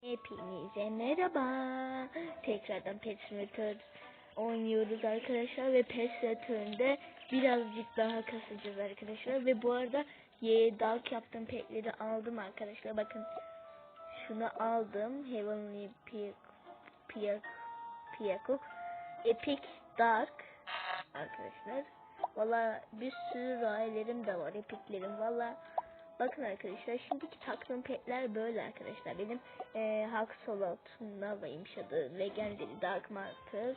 Hepinize merhaba. Tekrardan Pet Return oynuyoruz arkadaşlar ve Pet Return'de birazcık daha kasacağız arkadaşlar ve bu arada ye dark yaptığım petleri aldım arkadaşlar. Bakın şunu aldım. Heavenly Peacock Epic Dark arkadaşlar. Valla bir sürü rayelerim de var. Epiklerim valla Bakın arkadaşlar şimdiki taktığım petler böyle arkadaşlar. Benim e, Haxolot, Nava imşadı, Legendary Dark Matter.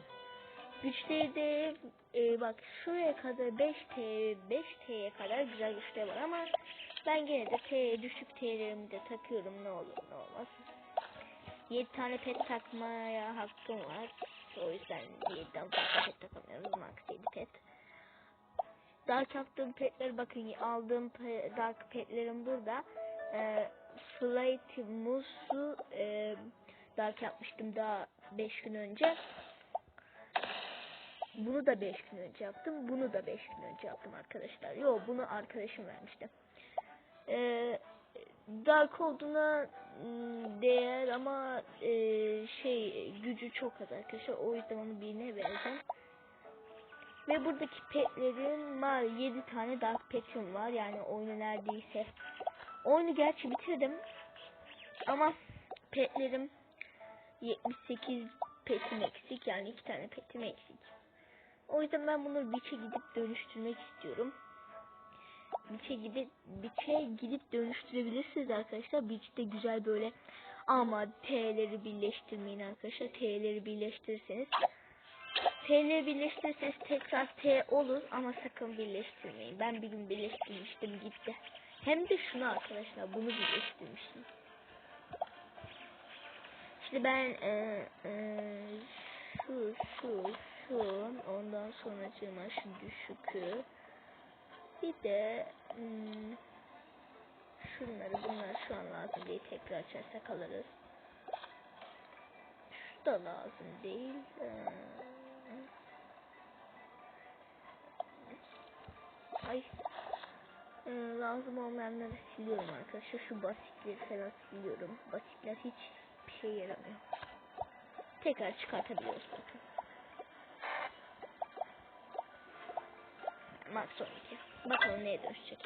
Güçleri de e, bak şuraya kadar 5T 5T'ye kadar güzel güçler var ama ben gene de T düşük T'lerimi de takıyorum ne olur ne olmaz. 7 tane pet takmaya hakkım var. O yüzden 7'den fazla pet takamıyoruz. Max 7 pet. Dark yaptığım petler bakın aldığım pe dark petlerim burada. E, Slate Musu e, dark yapmıştım daha 5 gün önce. Bunu da 5 gün önce yaptım. Bunu da 5 gün önce yaptım arkadaşlar. Yo bunu arkadaşım vermişti. Ee, dark olduğuna değer ama e, şey gücü çok az arkadaşlar. O yüzden onu birine vereceğim. Ve buradaki petlerin var 7 tane dark petim var. Yani oyunu neredeyse. Oyunu gerçi bitirdim. Ama petlerim 78 petim eksik. Yani 2 tane petim eksik. O yüzden ben bunları biçe gidip dönüştürmek istiyorum. Biçe gidip biçe gidip dönüştürebilirsiniz arkadaşlar. Biçte güzel böyle ama T'leri birleştirmeyin arkadaşlar. T'leri birleştirirseniz T'leri birleştirirseniz tekrar T olur ama sakın birleştirmeyin. Ben bir gün birleştirmiştim gitti. Hem de şunu arkadaşlar bunu birleştirmiştim. Şimdi ben e, e, şu şu şu ondan sonra cıma şu düşükü bir de hmm, şunları bunlar şu an lazım değil tekrar açarsak alırız. Şu da lazım değil. Ee, Ay. Ee, lazım olmayanları siliyorum arkadaşlar. Şu basitleri falan siliyorum. Basitler hiç bir şey yaramıyor. Tekrar çıkartabiliyoruz bakın. Max 12. Bakalım neye dönüşecek.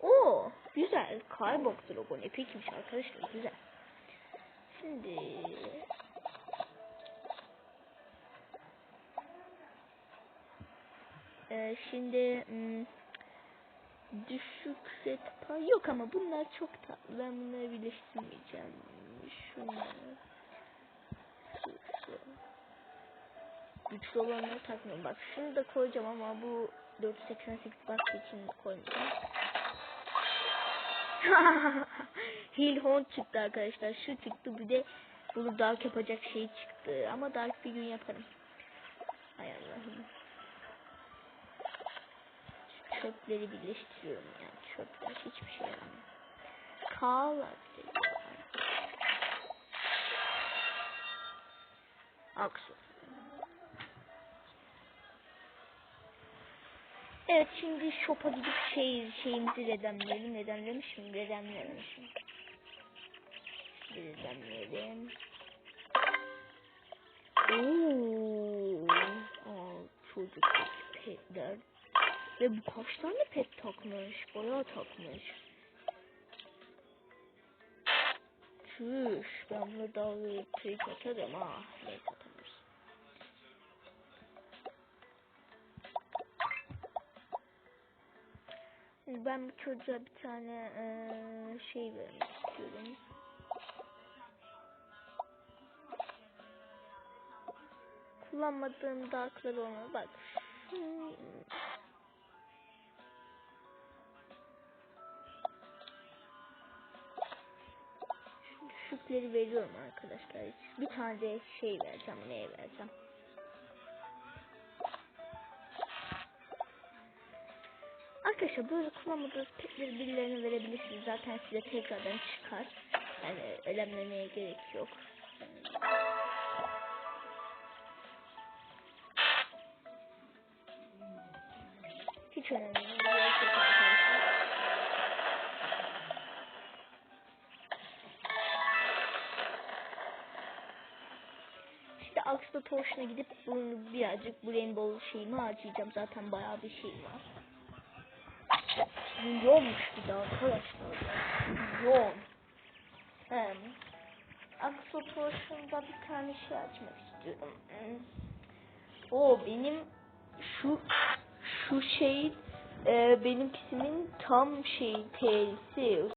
Oo, güzel. Carbox Dragon epikmiş arkadaşlar. Güzel. Şimdi Ee, şimdi hmm, düşük set yok ama bunlar çok tatlı. Ben bunları birleştirmeyeceğim. Şunları. Şu, şu. Güçlü olanları takmıyorum. Bak şunu da koyacağım ama bu 488 baskı için koymayacağım. Hilhon çıktı arkadaşlar. Şu çıktı bir de bunu dark yapacak şey çıktı. Ama dark bir gün yaparım. Hay Allah'ım çöpleri birleştiriyorum yani çöpler hiçbir şey yaramıyor. Kağla Aksu. Evet şimdi shop'a gidip şey şeyimizi redemleyelim. Redemlemişim, redemlemişim. Redemleyelim. Ooo. Aa, çocuk petler ve bu kaç tane pet takmış? Bayağı takmış. Çüş. Ben bunu dalga trick atarım ha. Neyse atamıyoruz. Şimdi ben bu çocuğa bir tane ee, şey vermek istiyorum. Kullanmadığım darkları ona bak. Küçükleri veriyorum arkadaşlar. Bir tane de şey vereceğim. Neye vereceğim? Arkadaşlar böyle kullanmadığınız petleri birilerine verebilirsiniz. Zaten size tekrardan çıkar. Yani ölemlemeye gerek yok. Hiç önemli Akspa Torch'una gidip birazcık rainbow şeyimi harcayacağım. Zaten bayağı bir şey var. Milyonmuş bir de arkadaşlar. Milyon. Akspa Torch'unda bir tane şey açmak istiyorum. Hmm. O benim şu şu şey e, benimkisinin tam şey T'si